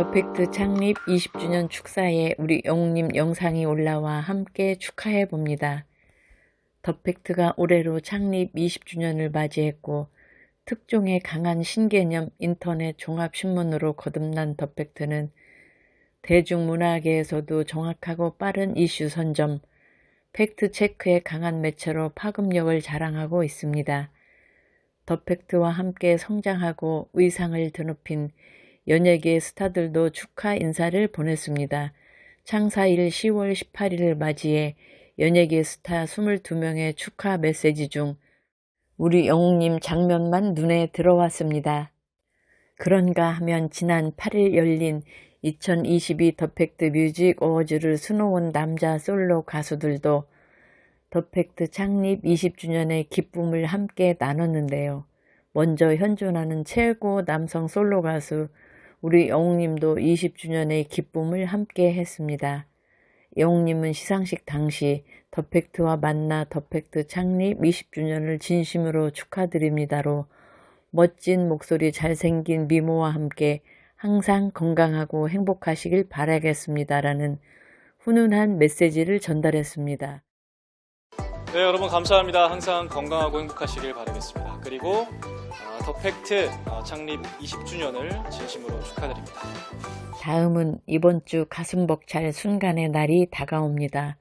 더팩트 창립 20주년 축사에 우리 영웅님 영상이 올라와 함께 축하해 봅니다. 더팩트가 올해로 창립 20주년을 맞이했고 특종의 강한 신개념 인터넷 종합신문으로 거듭난 더팩트는 대중문화계에서도 정확하고 빠른 이슈 선점, 팩트체크의 강한 매체로 파급력을 자랑하고 있습니다. 더팩트와 함께 성장하고 의상을 드높인 연예계 스타들도 축하 인사를 보냈습니다. 창사일 10월 18일을 맞이해 연예계 스타 22명의 축하 메시지 중 우리 영웅님 장면만 눈에 들어왔습니다. 그런가 하면 지난 8일 열린 2022 더팩트 뮤직 어워즈를 수놓은 남자 솔로 가수들도 더팩트 창립 20주년의 기쁨을 함께 나눴는데요. 먼저 현존하는 최고 남성 솔로 가수 우리 영웅님도 20주년의 기쁨을 함께 했습니다. 영웅님은 시상식 당시 더팩트와 만나 더팩트 창립 20주년을 진심으로 축하드립니다로 멋진 목소리 잘생긴 미모와 함께 항상 건강하고 행복하시길 바라겠습니다라는 훈훈한 메시지를 전달했습니다. 네, 여러분 감사합니다. 항상 건강하고 행복하시길 바라겠습니다. 그리고 어, 더팩트 어, 창립 20주년을 진심으로 축하드립니다. 다음은 이번 주 가슴 벅찰 순간의 날이 다가옵니다.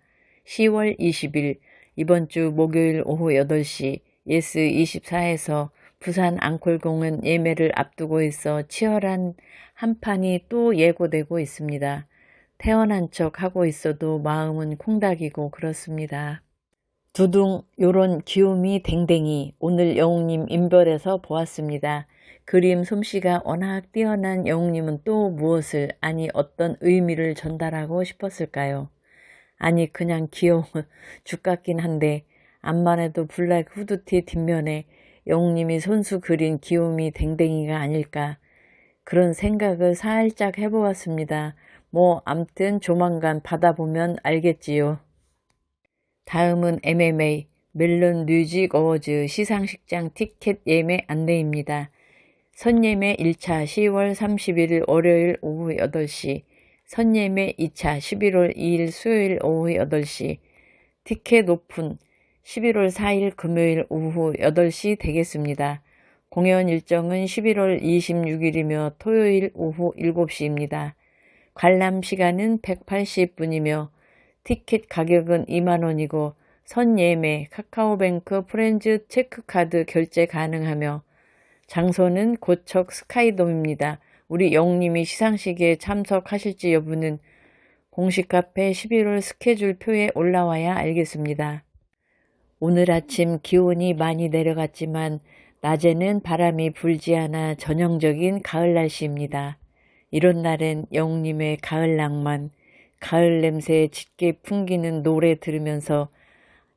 10월 20일 이번 주 목요일 오후 8시 예스 24에서 부산 앙콜공원 예매를 앞두고 있어 치열한 한판이 또 예고되고 있습니다. 태어난 척 하고 있어도 마음은 콩닥이고 그렇습니다. 두둥 요런 귀요미 댕댕이 오늘 영웅님 인별에서 보았습니다. 그림 솜씨가 워낙 뛰어난 영웅님은 또 무엇을 아니 어떤 의미를 전달하고 싶었을까요? 아니 그냥 귀여운 죽 같긴 한데 암만 해도 블랙 후드티 뒷면에 영웅님이 손수 그린 귀요미 댕댕이가 아닐까 그런 생각을 살짝 해보았습니다. 뭐 암튼 조만간 받아보면 알겠지요. 다음은 MMA 멜론 뮤직 어워즈 시상식장 티켓 예매 안내입니다. 선예매 1차 10월 31일 월요일 오후 8시, 선예매 2차 11월 2일 수요일 오후 8시, 티켓 오픈 11월 4일 금요일 오후 8시 되겠습니다. 공연 일정은 11월 26일이며 토요일 오후 7시입니다. 관람 시간은 180분이며 티켓 가격은 2만원이고 선예매, 카카오뱅크 프렌즈 체크카드 결제 가능하며 장소는 고척 스카이돔입니다. 우리 영님이 시상식에 참석하실지 여부는 공식 카페 11월 스케줄 표에 올라와야 알겠습니다. 오늘 아침 기온이 많이 내려갔지만 낮에는 바람이 불지 않아 전형적인 가을 날씨입니다. 이런 날엔 영님의 가을 낭만, 가을 냄새에 짙게 풍기는 노래 들으면서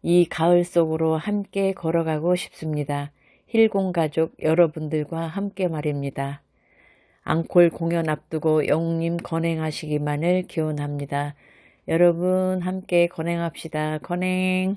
이 가을 속으로 함께 걸어가고 싶습니다. 힐공 가족 여러분들과 함께 말입니다. 앙콜 공연 앞두고 영님 건행하시기만을 기원합니다. 여러분 함께 건행합시다. 건행.